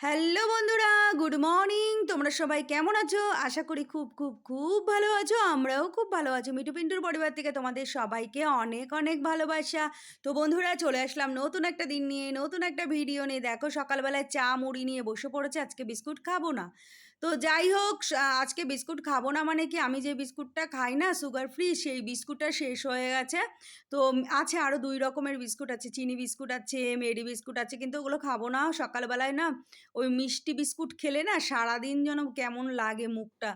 Hello বন্ধুরা, good morning. তোমরা সবাই কেমন আছো? আশা করি খুব খুব খুব ভালো আছো। আমরাও খুব ভালো আছো। মিঠু পিন্টুর পরিবার থেকে তোমাদের সবাইকে অনেক অনেক ভালোবাসা। তো বন্ধুরা, চলে আসলাম নতুন একটা দিন নিয়ে, নতুন একটা ভিডিও নিয়ে। দেখো, সকালবেলায় চা মুড়ি নিয়ে বসে পড়েছে। আজকে বিস্কুট খাব না। তো যাই হোক আজকে বিস্কুট খাব না মানে কি আমি যে বিস্কুটটা খাই না, সুগার ফ্রি, সেই বিস্কুটটা শেষ হয়ে গেছে। তো আছে আরও দুই রকমের বিস্কুট আছে, চিনি বিস্কুট আছে, মেরি বিস্কুট আছে, কিন্তু ওগুলো খাব না। সকালবেলায় না ওই মিষ্টি বিস্কুট খেলে না সারাদিন যেন কেমন লাগে মুখটা।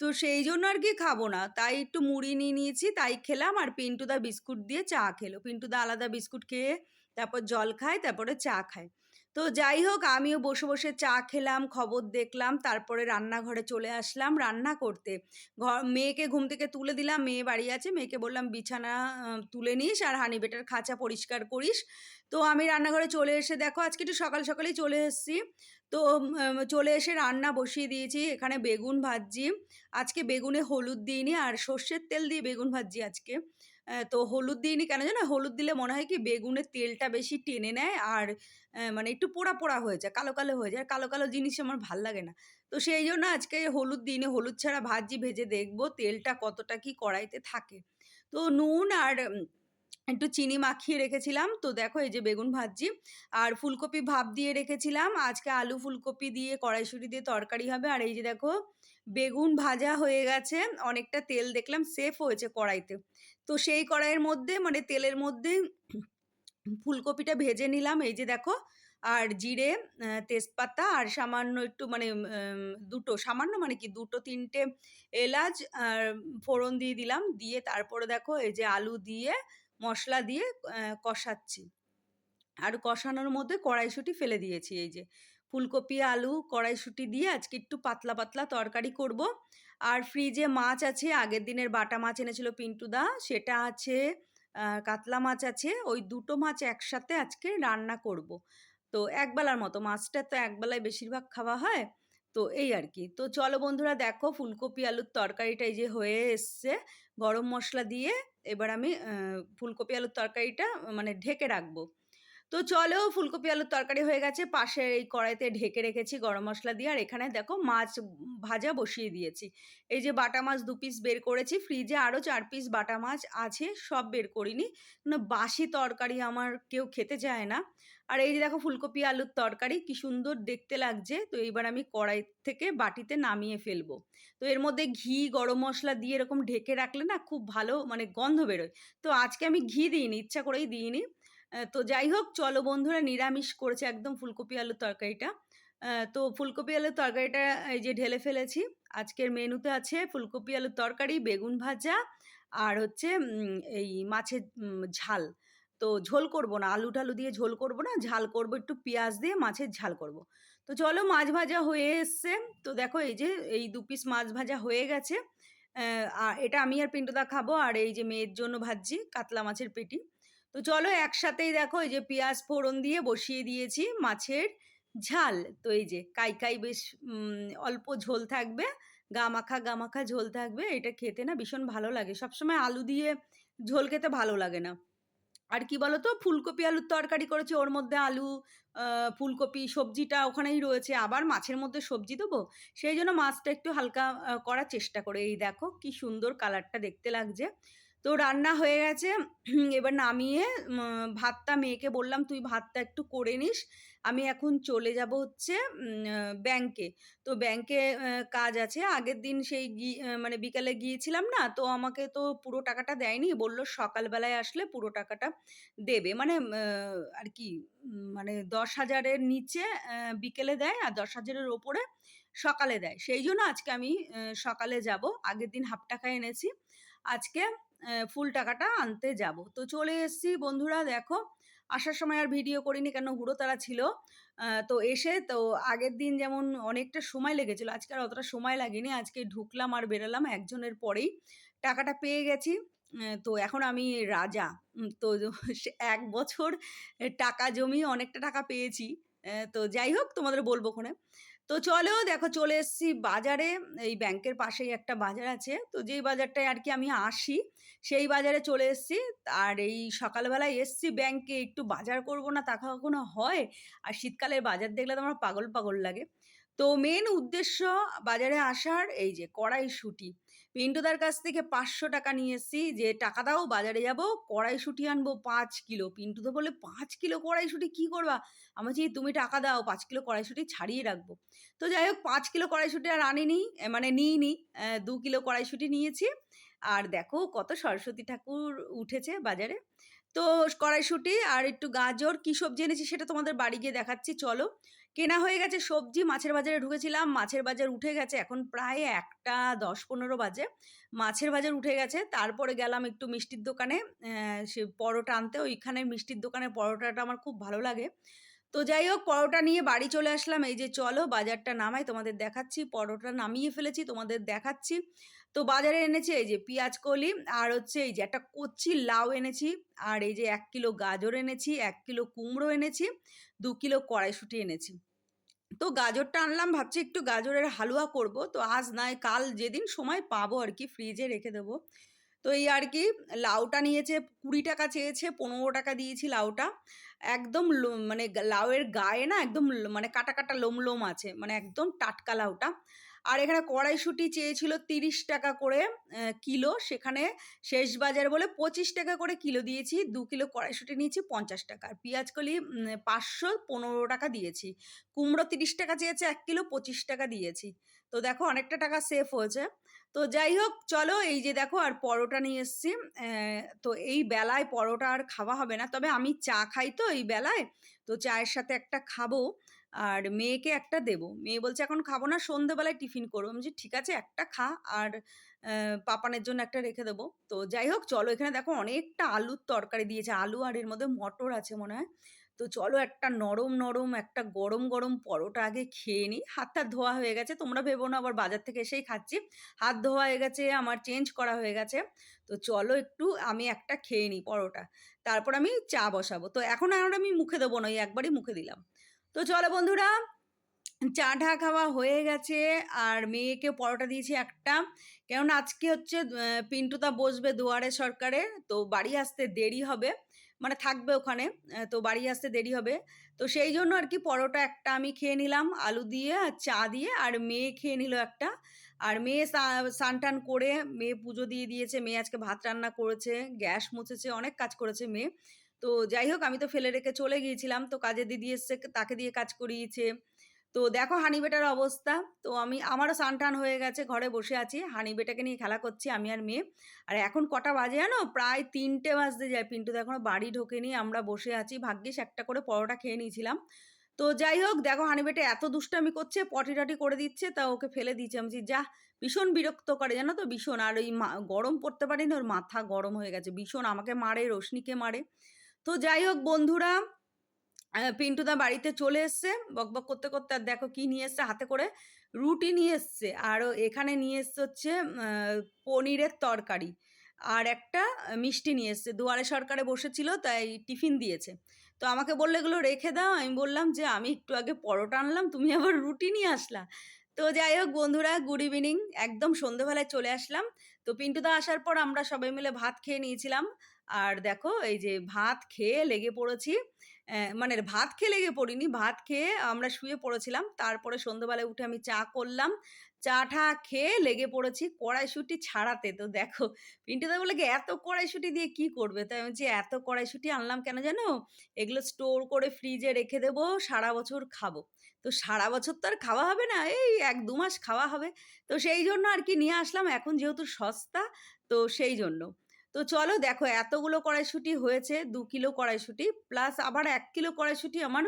তো সেই জন্য আর কি খাব না। তাই একটু মুড়ি নিয়ে নিয়েছি, তাই খেলাম আর পিন্টুদা বিস্কুট দিয়ে চা খেলো। পিন্টুদা আলাদা বিস্কুট খেয়ে তারপর জল খায়, তারপরে চা খায়। তো যাই হোক, আমিও বসে বসে চা খেলাম, খবর দেখলাম, তারপরে রান্নাঘরে চলে আসলাম রান্না করতে। ঘর, মেয়েকে ঘুম থেকে তুলে দিলাম, মেয়ে বাড়ি আছে, মেয়েকে বললাম, বিছানা তুলে নিস আর হানি বেটার খাঁচা পরিষ্কার করিস। তো আমি রান্নাঘরে চলে এসে, দেখো আজকে একটু সকাল সকালেই চলে এসেছি। তো চলে এসে রান্না বসিয়ে দিয়েছি। এখানে বেগুন ভাজছি। আজকে বেগুনে হলুদ দিইনি আর সর্ষের তেল দিয়ে বেগুন ভাজছি আজকে। তো হলুদ দিইনি কেন জানো? হলুদ দিলে মনে হয় কি বেগুনের তেলটা বেশি টেনে নেয় আর মানে একটু পোড়া পোড়া হয়ে যায়, কালো কালো হয়ে যায়। আর কালো কালো জিনিস আমার ভালো লাগে না। তো সেই জন্য আজকে হলুদ দিইনি। হলুদ ছাড়া ভাজি ভেজে দেখব তেলটা কতটা কি কড়াইতে থাকে। তো নুন আর একটু চিনি মাখিয়ে রেখেছিলাম। তো দেখো এই যে বেগুন ভাজছি আর ফুলকপি ভাপ দিয়ে রেখেছিলাম। আজকে আলু ফুলকপি দিয়ে, কড়াইশুঁটি দিয়ে তরকারি হবে। আর এই যে দেখো বেগুন ভাজা হয়ে গেছে। অনেকটা তেল দেখলাম সেফ হয়েছে কড়াইতে। তো সেই কড়াইয়ের মধ্যে মানে তেলের মধ্যে ফুলকপিটা ভেজে নিলাম। এই যে দেখো আর জিরে তেজপাতা আর সামান্য একটু মানে দুটো, সামান্য মানে কি, দুটো, তিনটে এলাচ আর ফোড়ন দিয়ে দিলাম। দিয়ে তারপরে দেখো এই যে আলু দিয়ে মশলা দিয়ে কষাচ্ছি। আর কষানোর মধ্যে কড়াইশুঁটি ফেলে দিয়েছি, এই যে। ফুলকপি, আলু, কড়াইশুঁটি দিয়ে আজকে একটু পাতলা পাতলা তরকারি করব। আর ফ্রিজে মাছ আছে, আগের দিনের বাটা মাছ এনেছিল পিন্টুদা, সেটা আছে কাতলা মাছ আছে, ওই দুটো মাছ একসাথে আজকে রান্না করব। তো একবেলার মতো, মাছটা তো একবেলায় বেশিরভাগ খাওয়া হয়, তো এই আর কি। তো চলো বন্ধুরা, দেখো ফুলকপি, আলুর তরকারিটা এই যে হয়ে এসছে, গরম মশলা দিয়ে এবার আমি ফুলকপি আলুর তরকারিটা মানে ঢেকে রাখব। তো চলো ফুলকপি আলুর তরকারি হয়ে গেছে। পাশে এই কড়াইতে ঢেকে রেখেছি গরম মশলা দিয়ে। আর এখানে দেখো মাছ ভাজা বসিয়ে দিয়েছি। এই যে বাটা মাছ দু পিস বের করেছি। ফ্রিজে আরও চার পিস বাটা মাছ আছে, সব বের করিনি। বাসি তরকারি আমার কেউ খেতে চায় না। আর এই যে দেখো ফুলকপি আলুর তরকারি, কি সুন্দর দেখতে লাগছে। তো এইবার আমি কড়াই থেকে বাটিতে নামিয়ে ফেলব। তো এর মধ্যে ঘি, গরম মশলা দিয়ে এরকম ঢেকে রাখলে না খুব ভালো মানে গন্ধ বেরোয়। তো আজকে আমি ঘি দিইনি, ইচ্ছা করেই দিইনি। তো যাই হোক, চলো বন্ধুরা, নিরামিষ করেছে একদম ফুলকপি আলুর তরকারিটা। তো ফুলকপি আলুর তরকারিটা, এই যে ঢেলে ফেলেছি। আজকের মেনুতে আছে ফুলকপি আলুর তরকারি, বেগুন ভাজা আর হচ্ছে এই মাছের ঝাল। তো ঝোল করব না, আলু টালু দিয়ে ঝোল করব না, ঝাল করব, একটু পেঁয়াজ দিয়ে মাছের ঝাল করব। তো চলো, মাছ ভাজা হয়ে এসছে। তো দেখো, এই যে, এই দু পিস মাছ ভাজা হয়ে গেছে। আর এটা আমি আর পিন্টুদা খাব, আর এই যে মেয়ের জন্য ভাজছি, কাতলা মাছের পেটি। তো চলো একসাথেই দেখো, এই যে পেঁয়াজ ফোড়ন দিয়ে বসিয়ে দিয়েছি, মাছের ঝাল। তো এই যে কাই কাই বেশ অল্প ঝোল থাকবে গা মাখা গা মাখা ঝোল থাকবে, এটা খেতে না ভীষণ ভালো লাগে। সবসময় আলু দিয়ে ঝোল খেতে ভালো লাগে না। আর কি বলতো, ফুলকপি আলুর তরকারি করেছি, ওর মধ্যে আলু ফুলকপি, সবজিটা ওখানেই রয়েছে। আবার মাছের মধ্যে সবজি দেবো? সেই জন্য মাছটা একটু হালকা করার চেষ্টা করে। এই দেখো কি সুন্দর কালারটা দেখতে লাগছে। তো রান্না হয়ে গেছে। এবার নামিয়ে ভাতটা মেয়েকে বললাম, তুই ভাতটা একটু করে নিস। আমি এখন চলে যাব হচ্ছে ব্যাংকে তো ব্যাংকে কাজ আছে। আগের দিন সেই মানে বিকালে গিয়েছিলাম না, তো আমাকে তো পুরো টাকাটা দেয়নি। বলল সকালবেলায় আসলে পুরো টাকাটা দেবে। মানে আর কি মানে দশ হাজারের নিচে বিকেলে দেয় আর দশ হাজারের ওপরে সকালে দেয়। সেই জন্য আজকে আমি সকালে যাব। আগের দিন হাফ টাকা এনেছি। আজকে ফুল টাকাটা আনতে যাব। তো চলে এসেছি, বন্ধুরা দেখো, আসার সময় আর ভিডিও করিনি কেন হুড়োতাড়া ছিল। তো এসে তো আগের দিন যেমন অনেকটা সময় লেগেছিল, আজকে আর অতটা সময় লাগেনি, আজকে ঢুকলাম আর বেরোলাম একজনের পরেই। টাকাটা পেয়ে গেছি তো এখন আমি রাজা তো এক বছর টাকা জমিয়ে অনেকটা টাকা পেয়েছি। তো যাই হোক, তোমাদের বলব ক্ষনে। তো চলো দেখো চলে এসছি বাজারে। এই ব্যাংকের পাশেই একটা বাজার আছে। তো যেই বাজারটায় আর কি আমি আসি, সেই বাজারে চলে এসছি আর এই সকালবেলায় এসছি ব্যাংকে একটু বাজার করব না তা কখনো হয়? আর শীতকালের বাজার দেখলে তো আমার পাগল, পাগল লাগে। তো মেন উদ্দেশ্য বাজারে আসার এই যে কড়াইশুঁটি। পিন্টুদার কাছ থেকে ৳৫০০ নিয়ে এসেছি যে, "টাকা দাও বাজারে যাব, কড়াইশুঁটি আনব পাঁচ কিলো।" পিন্টুদা বললে, পাঁচ কিলো কড়াইশুঁটি কী করবা?" আমি বলছি, "তুমি টাকা দাও পাঁচ কিলো কড়াইশুঁটি ছাড়িয়ে রাখব।" তো যাই হোক পাঁচ কিলো কড়াইশুঁটি আর আনিনি, মানে নিইনি। ২ কিলো কড়াইশুঁটি নিয়েছি। আর দেখো কত সরস্বতী ঠাকুর উঠেছে বাজারে। তো কড়াইশুঁটি আর একটু গাজর, কী সবজি এনেছি সেটা তোমাদের বাড়ি গিয়ে দেখাচ্ছি চলো। কেনা হয়ে গেছে সবজি, মাছের বাজারে ঢুকেছিলাম। মাছের বাজার উঠে গেছে এখন প্রায় ১টা ১০-১৫ বাজে। মাছের বাজার উঠে গেছে। তারপরে গেলাম একটু মিষ্টির দোকানে সে পরোটা আনতে। ওইখানের মিষ্টির দোকানের পরোটাটা আমার খুব ভালো লাগে। তো যাই হোক পরোটা নিয়ে বাড়ি চলে আসলাম। এই যে চলো বাজারটা নামাই তোমাদের দেখাচ্ছি। পরোটা নামিয়ে ফেলেছি তোমাদের দেখাচ্ছি। তো বাজারে এনেছি এই যে পেঁয়াজকলি আর হচ্ছে এই যে একটা কচি লাউ এনেছি। আর এই যে এক কিলো গাজর এনেছি, এক কিলো কুমড়ো এনেছি, দু কিলো কড়াইশুঁটি এনেছি। তো গাজরটা আনলাম ভাবছি একটু গাজরের হালুয়া করব। তো আজ নয় কাল যেদিন সময় পাবো আর কি ফ্রিজে রেখে দেবো। তো এই আর কি লাউটা নিয়েছে ৳২০ চেয়েছে, ৳১৫ দিয়েছি লাউটা। একদম মানে লাউয়ের গায়ে না একদম মানে কাটা, কাটা লোম, লোম আছে। মানে একদম টাটকা লাউটা। আর এখানে কড়াইশুঁটি চেয়েছিল ৳৩০ করে কিলো। সেখানে শেষ বাজার বলে ৳২৫ করে কিলো দিয়েছি। দু কিলো কড়াইশুঁটি নিয়েছি ৳৫০ আর পেঁয়াজকলি উম ৳৫১৫ দিয়েছি। কুমড়ো ৳৩০ চেয়েছে এক কিলো, ৳২৫ দিয়েছি। তো দেখো অনেকটা টাকা সেফ হয়েছে। তো যাই হোক চলো এই যে দেখো আর পরোটা নিয়ে এসেছি। তো এই বেলায় পরোটা আর খাওয়া হবে না। তবে আমি চা খাই তো এই বেলায়। তো চায়ের সাথে একটা খাব। আর মেয়েকে একটা দেব মেয়ে বলছে, "এখন খাব না, সন্ধ্যেবেলায় টিফিন করব।" আমি "ঠিক আছে একটা খা আর পাপানের জন্য একটা রেখে দেবো।" তো যাই হোক চলো এখানে দেখো অনেকটা আলুর তরকারি দিয়েছে। আলু আর এর মধ্যে মটর আছে মনে হয়। তো চলো একটা নরম, নরম একটা গরম, গরম পরোটা আগে খেয়ে নিই। হাত-টাত ধোয়া হয়ে গেছে। তোমরা ভেবো না আবার বাজার থেকে এসেই খাচ্ছি। হাত ধোয়া হয়ে গেছে, আমার চেঞ্জ করা হয়ে গেছে। তো চলো একটু আমি একটা খেয়ে নিই পরোটা। তারপর আমি চা বসাবো। তো এখন আর আমি মুখে দেবো না, ওই একবারই মুখে দিলাম। তো চলো বন্ধুরা চা-টা খাওয়া হয়ে গেছে আর মেয়েকে পরোটা দিয়েছি একটা। কেননা আজকে হচ্ছে অ্যা পিন্টুদা বসবে দুয়ারে সরকারে। তো বাড়ি আসতে দেরি হবে। মানে থাকবে ওখানে। তো বাড়ি আসতে দেরি হবে। তো সেই জন্য আর কি পরোটা একটা আমি খেয়ে নিলাম আলু দিয়ে আর চা দিয়ে। আর মেয়ে খেয়ে নিল একটা। আর মেয়ে সা স্নান-টান করে মেয়ে পুজো দিয়ে দিয়েছে। মেয়ে আজকে ভাত রান্না করেছে, গ্যাস মুছেছে, অনেক কাজ করেছে মেয়ে। তো যাই হোক আমি তো ফেলে রেখে চলে গিয়েছিলাম। তো কাজের দিদি এসছে তাকে দিয়ে কাজ করিয়েছে। তো দেখো হানিবেটার অবস্থা। তো আমি আমারও স্নান-টান হয়ে গেছে, ঘরে বসে আছি। হানিবেটাকে নিয়ে খেলা করছি আমি আর মেয়ে। আর এখন কটা বাজে জানো? প্রায় তিনটে বাজতে যায়। পিন্টুদা এখনও বাড়ি ঢোকে ঢোকেনি। আমরা বসে আছি। ভাগ্যিস একটা করে পরোটা খেয়ে নিয়েছিলাম। তো যাই হোক দেখো হানিবেটা এত দুষ্টামি করছে, পটি-টটি করে দিচ্ছে তা ওকে ফেলে দিয়েছি। আমি "যাহ!" ভীষণ বিরক্ত করে জানো তো? ভীষণ। আর ওই গরম পড়তে পারেনি ওর মাথা গরম হয়ে গেছে। ভীষণ আমাকে মারে, রোশনিকে মারে। তো যাই হোক বন্ধুরা পিন্টুদা বাড়িতে চলে এসছে। বকবক করতে, করতে আর দেখো কি নিয়ে এসছে হাতে করে? রুটি নিয়ে এসছে। আর এখানে নিয়ে এসছে হচ্ছে পনিরের তরকারি। আর একটা মিষ্টি নিয়ে এসছে। দুয়ারে সরকারে বসেছিল তাই টিফিন দিয়েছে। তো আমাকে বললে "এগুলো রেখে দাও।" আমি বললাম যে, "আমি একটু আগে পরোটা আনলাম, তুমি আবার রুটি নিয়ে আসলা?" তো যাই হোক বন্ধুরা গুড ইভিনিং। একদম সন্ধেবেলায় চলে আসলাম। তো পিন্টুদা আসার পর আমরা সবাই মিলে ভাত খেয়ে নিয়েছিলাম। আর দেখো, এই যে ভাত খেয়ে লেগে পড়েছি। মানে ভাত খেয়ে লেগে পড়িনি। ভাত খেয়ে আমরা শুয়ে পড়েছিলাম। তারপরে সন্ধ্যেবেলায় উঠে আমি চা করলাম। চা-টা খেয়ে লেগে পড়েছি কড়াইশুঁটি ছাড়াতে। তো দেখো পিন্টুদা বলল কি, "এত কড়াইশুঁটি দিয়ে কি করবে?" তো আমি বলছি, "এত কড়াইশুঁটি আনলাম কেন জানো? এগুলো স্টোর করে ফ্রিজে রেখে দেবো, সারা বছর খাব।" তো সারা বছর তো আর খাওয়া হবে না। এই ১-২ মাস খাওয়া হবে। তো সেই জন্য আর কি নিয়ে আসলাম। এখন যেহেতু সস্তা তো সেই জন্য। তো চলো দেখো এতগুলো কড়াইশুঁটি হয়েছে দু কিলো কড়াইশুঁটি প্লাস আবার এক কিলো কড়াইশুঁটি আমার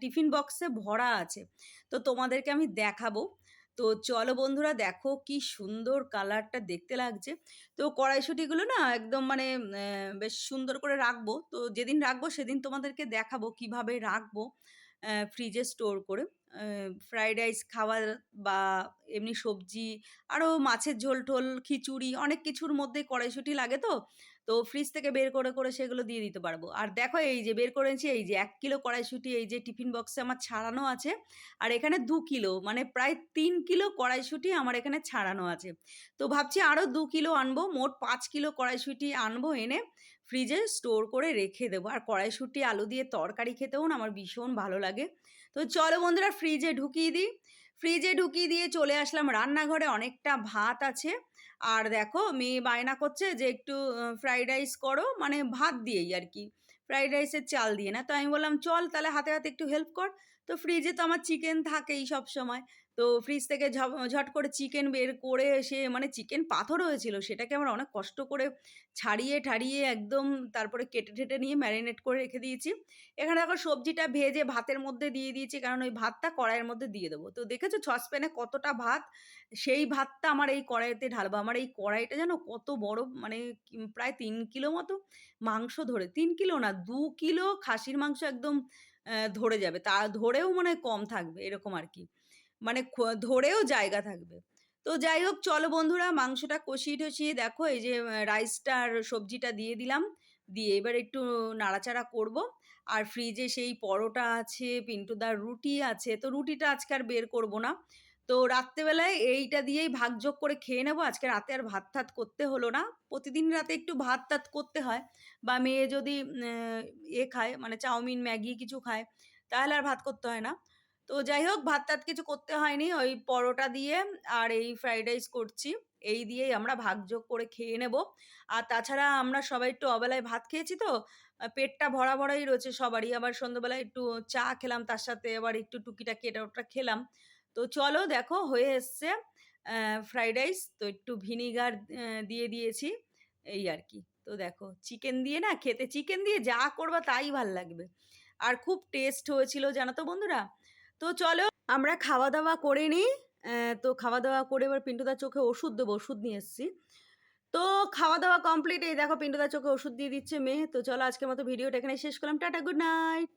টিফিন বক্সে ভরা আছে। তো তোমাদেরকে আমি দেখাবো। তো চলো বন্ধুরা দেখো কি সুন্দর কালারটা দেখতে লাগছে। তো কড়াইশুঁটিগুলো না একদম মানে বেশ সুন্দর করে রাখব। তো যেদিন রাখব সেদিন তোমাদেরকে দেখাবো কীভাবে রাখব ফ্রিজে স্টোর করে। ফ্রাইড রাইস খাওয়ার বা এমনি সবজি আরও মাছের ঝোল-টোল, খিচুড়ি অনেক কিছুর মধ্যে কড়াইশুঁটি লাগে তো। তো ফ্রিজ থেকে বের করে করে সেগুলো দিয়ে দিতে পারব। আর দেখো এই যে বের করেছি এই যে এক কিলো কড়াইশুঁটি, এই যে টিফিন বক্সে আমার ছাড়ানো আছে। আর এখানে দু কিলো মানে প্রায় তিন কিলো কড়াইশুঁটি আমার এখানে ছাড়ানো আছে। তো ভাবছি আরও দু কিলো আনব, মোট পাঁচ কিলো কড়াইশুঁটি আনব, এনে ফ্রিজে স্টোর করে রেখে দেবো। আর কড়াইশুঁটি, আলু দিয়ে তরকারি খেতেও না আমার ভীষণ ভালো লাগে। তো চলো বন্ধুরা ফ্রিজে ঢুকিয়ে দিই। ফ্রিজে ঢুকিয়ে দিয়ে চলে আসলাম রান্নাঘরে, অনেকটা ভাত আছে। আর দেখো মেয়ে বায়না করছে যে একটু ফ্রাইড রাইস করো মানে ভাত দিয়েই আর কি। ফ্রাইড রাইসের চাল দিয়ে না? তো আমি বললাম, চল তাহলে হাতে হাতে একটু হেল্প কর। তো ফ্রিজে তো আমার চিকেন থাকেই সব সময় তো ফ্রিজ থেকে ঝট করে চিকেন বের করে সে মানে চিকেন পাথর হয়েছিল, সেটাকে আমরা অনেক কষ্ট করে ছাড়িয়ে, ঠাড়িয়ে একদম তারপরে কেটে টেটে নিয়ে ম্যারিনেট করে রেখে দিয়েছি। এখানে দেখো সবজিটা ভেজে ভাতের মধ্যে দিয়ে দিয়েছি, কারণ ওই ভাতটা কড়াইয়ের মধ্যে দিয়ে দেবো। তো দেখেছ সসপ্যানে কতটা ভাত? সেই ভাতটা আমার এই কড়াইতে ঢালবো। আমার এই কড়াইটা যেন কত বড় মানে প্রায় তিন কিলো মতো মাংস ধরে, তিন কিলো না, দু কিলো খাসির মাংস একদম ধরে যাবে। তা ধরেও মনে কম থাকবে, এরকম আর কি। মানে ধরেও জায়গা থাকবে। তো যাই হোক, চলো বন্ধুরা, মাংসটা কষিয়ে টষিয়ে দেখো, এই যে রাইসটা আর সবজিটা দিয়ে দিলাম। দিয়ে এবার একটু নাড়াচাড়া করব। আর ফ্রিজে সেই পরোটা আছে, পিন্টুদার রুটি আছে, তো রুটিটা আজকে আর বের করব না। তো রাত্রেবেলায় এইটা দিয়েই ভাগযোগ করে খেয়ে নেব। আজকে রাতে আর ভাত টাত করতে হলো না। প্রতিদিন রাতে একটু ভাত টাত করতে হয়। বা মেয়ে যদি এ খায় মানে চাউমিন, ম্যাগি কিছু খায়, তাহলে আর ভাত করতে হয় না। তো যাই হোক ভাত টাত কিছু করতে হয়নি। ওই পরোটা দিয়ে আর এই ফ্রাইড রাইস করছি। এই দিয়েই আমরা ভাগযোগ করে খেয়ে নেব। আর তাছাড়া আমরা সবাই একটু অবেলায় ভাত খেয়েছি তো, পেটটা ভরা ভরাই রয়েছে সবারই। আবার সন্ধ্যেবেলায় একটু চা খেলাম, তার সাথে আবার একটু টুকিটাকি এটা ওটা খেলাম। তো চলো দেখো, হয়ে এসছে ফ্রাইড রাইস। তো একটু ভিনিগার দিয়ে দিয়েছি, এই আর কি। তো দেখো, চিকেন দিয়ে না খেতে, চিকেন দিয়ে যা করবা তাই ভালো লাগবে। আর খুব টেস্ট হয়েছিল, জানো তো বন্ধুরা? তো চলো, আমরা খাওয়া দাওয়া করে নিই। তো খাওয়া দাওয়া করে এবার পিন্টুদার চোখে ওষুধ দেবো, ওষুধ নিয়ে এসেছি। তো খাওয়া দাওয়া কমপ্লিট এই দেখো পিন্টুদার চোখে ওষুধ দিয়ে দিচ্ছে মেয়ে। তো চলো আজকের মতো ভিডিওটা এখানে শেষ করলাম। Tata good night